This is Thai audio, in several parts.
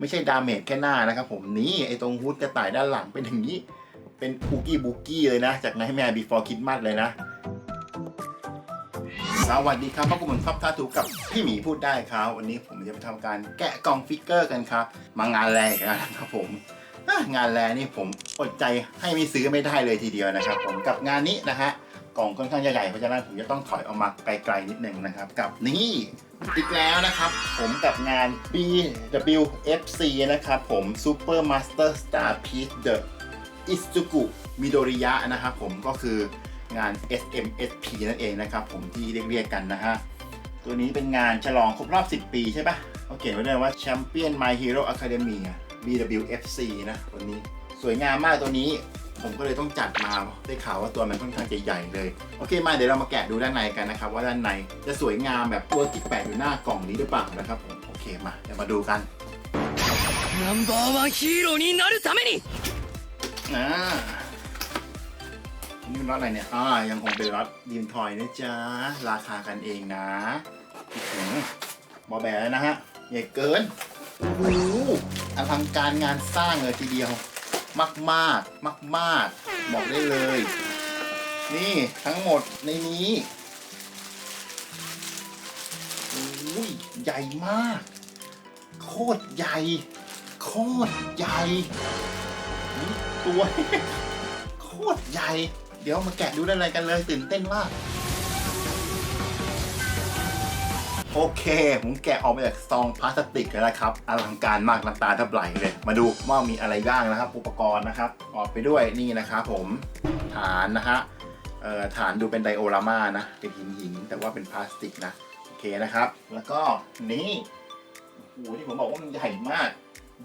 ไม่ใช่ดาเมจแค่หน้านะครับผมนี่ไอตรงฮุดกระต่ายด้านหลังเป็นอย่างนี้ เป็นคุกกี้บุกกี้เลยนะ จากนายแม่ before Christmas เลยนะ สวัสดีครับพบกับผมท็อปทาทูกกับพี่หมีพูดได้ครับ วันนี้ผมจะไปทำการแกะกล่องฟิกเกอร์กันครับ มางานแรกแล้วนะครับผมงานแรกนี่ผมอดใจให้ไม่ซื้อไม่ได้เลยทีเดียวนะครับ ผมกับงานนี้นะฮะ กล่องค่อนข้างใหญ่ๆเพราะฉะนั้นผมจะต้องถอยออกมาไกลๆนิดหนึ่งนะครับ กับนี่อีกแล้วนะครับ ผมกับงาน BWFC นะครับ ผม Super Master Star Piece The อิซุกุมิโดริยะนะครับผมก็คืองาน SMSP นั่นเองนะครับ ผมที่เรียกๆกันนะฮะตัวนี้เป็นงานฉลองครบรอบ 10 ปีใช่ปะเขาเขียนไว้ด้วยว่า Champion My Hero Academia BWFC นะตัวนี้ สวยงามมากตัวนี้ ผมก็เลยต้องจัดมาได้ข่าวว่าตัวมันค่อนข้างใหญ่ๆเลย โอเคมาเดี๋ยวเรามาแกะดูด้านในกันนะครับ ว่าด้านในจะสวยงามแบบตัวที่แปะอยู่หน้ากล่องนี้หรือเปล่านะครับผมโอเคมาเดี๋ยวมาดูกันนัมเบอร์วันฮีโร่になるためにอ่นี่นรถอะไรเนี่ยอ่ายังคงเป็นรถดีมทอยนะจ๊ะราคากันเองนะบอแบแล้วนะฮะใหญ่เกินอู้อลังการงานสร้างเลยทีเดียว มากมากมากมากบอกได้เลย นี่ทั้งหมดในนี้โอ้ยใหญ่มาก โคตรใหญ่ โคตรใหญ่ตัว โคตรใหญ่ เดี๋ยวมาแกะดูด้านในกันเลย ตื่นเต้นมาก โอเค ผมแกะออกมาจากซองพลาสติกแล้วนะครับอลังการมากลังตาทับไหลเลย มาดูว่ามีอะไรบ้างนะครับ อุปกรณ์นะครับ ออกไปด้วยนี่นะครับผมฐานนะฮะฐานดูเป็นไดโอรามานะ เป็นหินหินแต่ว่าเป็นพลาสติกนะ โอเคนะครับ แล้วก็นี่โอ้โหที่ผมบอกว่ามันใหญ่มาก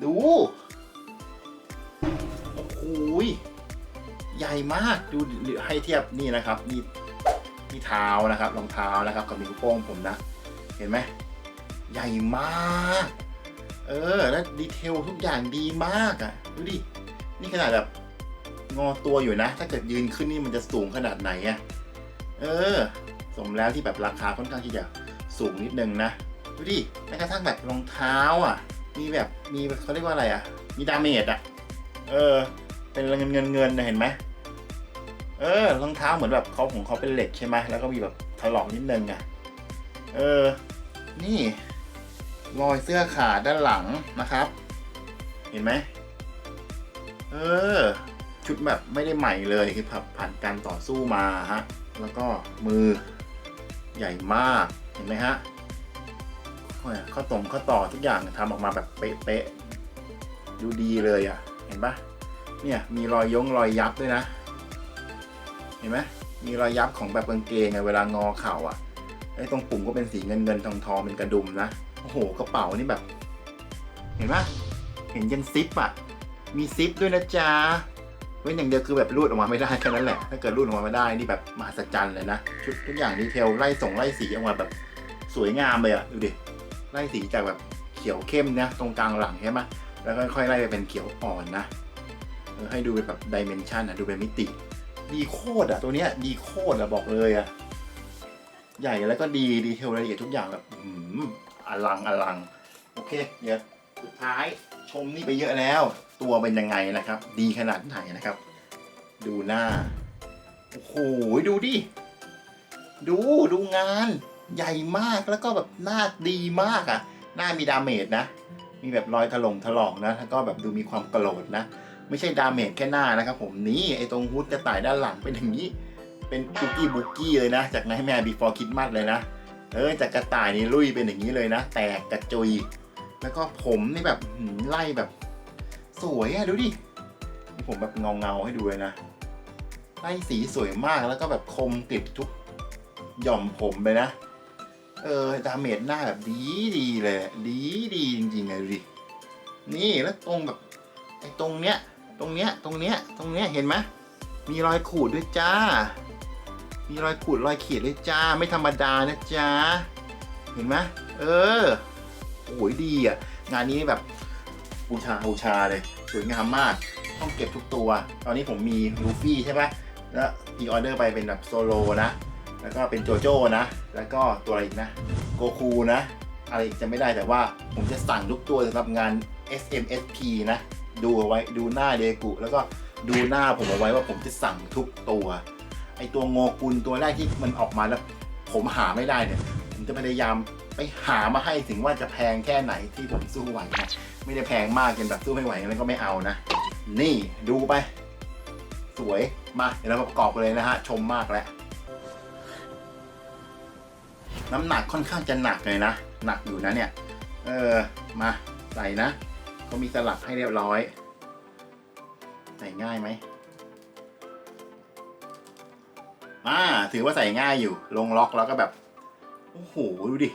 ดูโอ้โหยใหญ่มากดูให้เทียบนี่นะครับ นี่นี่เท้านะครับรองเท้านะครับกับนิ้วโป้งผมนะ เห็นไหมใหญ่มาก เออ แล้วดีเทลทุกอย่างดีมากอะ่ะ ดูดิ นี่ขนาดแบบงอตัวอยู่นะ ถ้าเกิดยืนขึ้นนี่มันจะสูงขนาดไหนอะ่ะ เออ สมแล้วที่แบบราคาค่อนข้างที่จะสูงนิดนึงนะ ดูดิแม้กระทั่งแบบรองเท้าอะ มีแบบ มีเขาเรียกว่าอะไรอะ มีดาเมจอะ เออ เป็นเงินเงินเงินนะเห็นไหมเออ รองเท้าเหมือนแบบเขาของเขาเป็นเหล็กใช่ไหมแล้วก็มีแบบถลอกนิดนึงอะ เออ นี่ รอยเสื้อขาดด้านหลังนะครับ เห็นไหม เออ ชุดแบบไม่ได้ใหม่เลยคือผ่านผ่านการต่อสู้มาฮะ แล้วก็มือใหญ่มาก เห็นไหมฮะข้อตรงข้อต่อทุกอย่างทำออกมาแบบเป๊ะๆ ดูดีเลยอะ เห็นปะเนี่ยมีรอยยงรอยยับด้วยนะ เห็นไหมมีรอยยับของแบบกางเกงไงเวลางอเข่าอะ ไอ้ตรงปุ่มก็เป็นสีเงินเงินทองทองเป็นกระดุมนะโอ้โหกระเป๋านี่แบบ เห็นปะเห็นยันซิปอะ มีซิปด้วยนะจ๊ะเว้นอย่างเดียวคือแบบรูดออกมาไม่ได้แค่นั้นแหละ ถ้าเกิดรูดออกมาไม่ได้นี่แบบมหัศจรรย์เลยนะชุดทุกอย่างดีเทลไล่ส่งไล่สีออกมาแบบสวยงามเลยอะดูดิไล่สีจากแบบเขียวเข้มนะตรงกลางหลังใช่ไหมแล้วก็ค่อยๆไล่ไปเป็นเขียวอ่อนนะให้ดูเป็นแบบดิเมนชันอะดูเป็นมิติ ดีโคตรอะตัวเนี้ยดีโคตรอะบอกเลยอะ ใหญ่แล้วก็ดีดีเทลรายละเอียดทุกอย่างแบบอืมอลังอลัง โอเค เดี๋ยวสุดท้ายชมนี่ไปเยอะแล้ว ตัวเป็นยังไงนะครับ ดีขนาดไหนนะครับ ดูหน้า โอ้โหดูดิ ดูดูงานใหญ่มากแล้วก็แบบหน้าดีมากอะหน้ามีดาเมจนะ มีแบบรอยถลงถลอกนะแล้วก็แบบดูมีความโกรธนะ ไม่ใช่ดาเมจแค่หน้านะครับผมนี่ไอตรงฮุดกระต่ายด้านหลังเป็นอย่างนี้ เป็นคุกกี้บุกกี้เลยนะ จากนายแม่ before Christmas เลยนะ เออจากกระต่ายนี่ลุยเป็นอย่างนี้เลยนะ แตกกระจุย แล้วก็ผมนี่แบบไล่แบบ สวยอะดูดินี่ผมแบบเงาเงาให้ดูเลยนะ ไล่สีสวยมากแล้วก็แบบคมกริบทุกหย่อมผมเลยนะ เออดาเมจหน้าแบบดีดีเลย ดีดีจริงๆเลยดูดิ นี่แล้วตรงแบบไอ้ตรงเนี้ย ตรงเนี้ย ตรงเนี้ย ตรงเนี้ย เห็นไหมมีรอยขูดด้วยจ้า มีรอยขูดรอยขีดด้วยจ้า ไม่ธรรมดานะจ้า เห็นไหมเออ โอ้ยดีอะ งานนี้แบบบูชาบูชาเลย สวยงามมาก ต้องเก็บทุกตัว ตอนนี้ผมมีลูฟี่ใช่ไหมแล้วพีออเดอร์ไปเป็นแบบโซโลนะ แล้วก็เป็นโจโจ้นะ แล้วก็ตัวอะไรอีกนะ โกคูนะ อะไรอีกจะไม่ได้แต่ว่าผมจะสั่งทุกตัวสำหรับงาน SMSP นะ ดูเอาไว้ ดูหน้าเดกุ แล้วก็ดูหน้าผมเอาไว้ว่าผมจะสั่งทุกตัว ไอตัวโงกุลตัวแรกที่มันออกมาแล้ว ผมหาไม่ได้เนี่ย ผมจะพยายามไปหามาให้ถึงว่าจะแพงแค่ไหนที่ผมสู้ไหวนะไม่ได้แพงมากจนแบบสู้ไม่ไหวงั้นก็ไม่เอานะ นี่ดูไป สวยมาเดี๋ยวเราประกอบกันเลยนะฮะ ชมมากแล้วน้ำหนักค่อนข้างจะหนักเลยนะ หนักอยู่นะเนี่ย เออมาใส่นะเขามีสลับให้เรียบร้อย ใส่ง่ายไหม อ่าถือว่าใส่ง่ายอยู่ ลงล็อกแล้วก็แบบ โอ้โห ดูดิ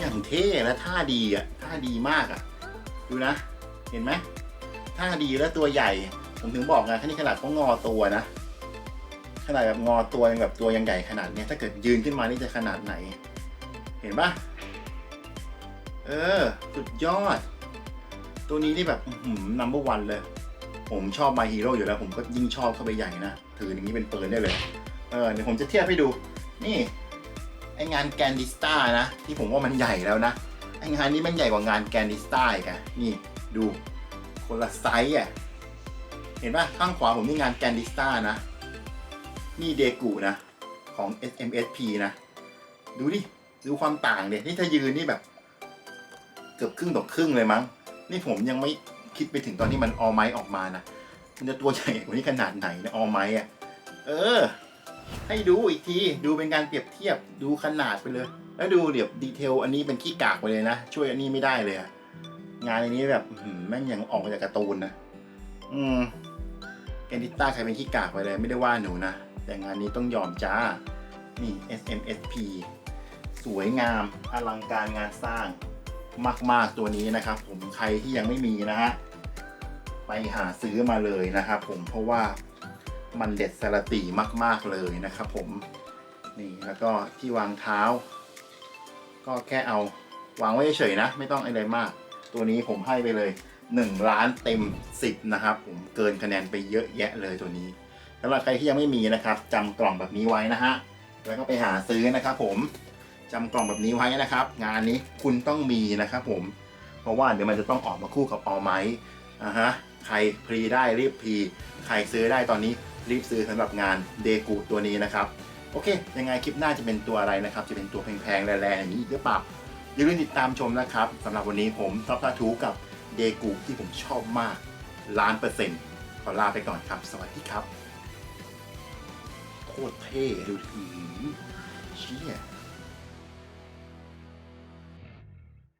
อย่างเท่และท่าดีอะ ท่าดีมากอะ ดูนะ เห็นไหม ท่าดีแล้วตัวใหญ่ ผมถึงบอกไงแค่นี้ขนาดเขางอตัวนะ นาดแบบงอตัวยังแบบตัวยังใหญ่ขนาดเนี้ยถ้าเกิดยืนขึ้นมานี่จะขนาดไหน เห็นปะเออ สุดยอด ตัวนี้นี่แบบนัมเบอร์วันเลย ผมชอบมาฮีโร่อยู่แล้ว ผมก็ยิ่งชอบเข้าไปใหญ่นะ ถืออย่างนี้เป็นปืนได้เลย เออเดี๋ยวผมจะเทียบให้ดู นี่ ไองานแกนดิสตานะ ที่ผมว่ามันใหญ่แล้วนะ ไองานนี้มันใหญ่กว่างานแกนดิสตาอีกอะนี่ดูคนละไซส์อะเห็นปะข้างขวาผมนี่งานแกนดิสตานะ นี่เดกูนะ ของ SMSP นะ ดูดิ ดูความต่างเดยนี่ถ้ายืนนี่แบบ เกือบครึ่งต่อครึ่งเลยมั้ง นี่ผมยังไม่คิดไปถึงตอนที่มันออไม้ออกมานะ มันจะตัวใหญ่กว่านี้ขนาดไหนนะออไม้อะเออ ให้ดูอีกที ดูเป็นการเปรียบเทียบ ดูขนาดไปเลย แล้วดูเดี๋ยวดีเทลอันนี้เป็นขี้กากไปเลยนะ ช่วยอันนี้ไม่ได้เลยอะงานอันนี้แบบแม่งยังออกมาจากการ์ตูนนะ อืมแกนดิต้าใครเป็นขี้กากไปเลย ไม่ได้ว่าหนูนะ แต่งานนี้ต้องยอมจ้า นี่ SMSP สวยงามอลังการงานสร้างมาก ๆ ตัวนี้นะครับ ผมใครที่ยังไม่มีนะฮะ ไปหาซื้อมาเลยนะครับผมเพราะว่ามันเด็ดสรตีมาก ๆ เลยนะครับผม นี่แล้วก็ที่วางเท้า ก็แค่เอาวางไว้เฉยๆนะ ไม่ต้องอะไรมาก ตัวนี้ผมให้ไปเลย 1 ล้านเต็ม 10 นะครับ ผมเกินคะแนนไปเยอะแยะเลยตัวนี้ สำหรับใครที่ยังไม่มีนะครับจำกล่องแบบนี้ไว้นะฮะแล้วก็ไปหาซื้อนะครับ ผมจำกล่องแบบนี้ไว้นะครับ งานนี้คุณต้องมีนะครับผมเพราะว่าเดี๋ยวมันจะต้องออกมาคู่กับออไมอ่าฮะใครพรีได้รีบพรีใครซื้อได้ตอนนี้รีบซื้อสำหรับงานเดกูตัวนี้นะครับโอเค ยังไงคลิปหน้าจะเป็นตัวอะไรนะครับ จะเป็นตัวแพงๆแรงๆอย่างนี้หรือเปล่าอย่าลืมติดตามชมนะครับสำหรับวันนี้ผมท็อปทาทูกับเดกูที่ผมชอบมากล้านเปอร์เซ็นต์ขอลาไปก่อนครับ สวัสดีครับ โคตรเท่ดูดีเชี่ย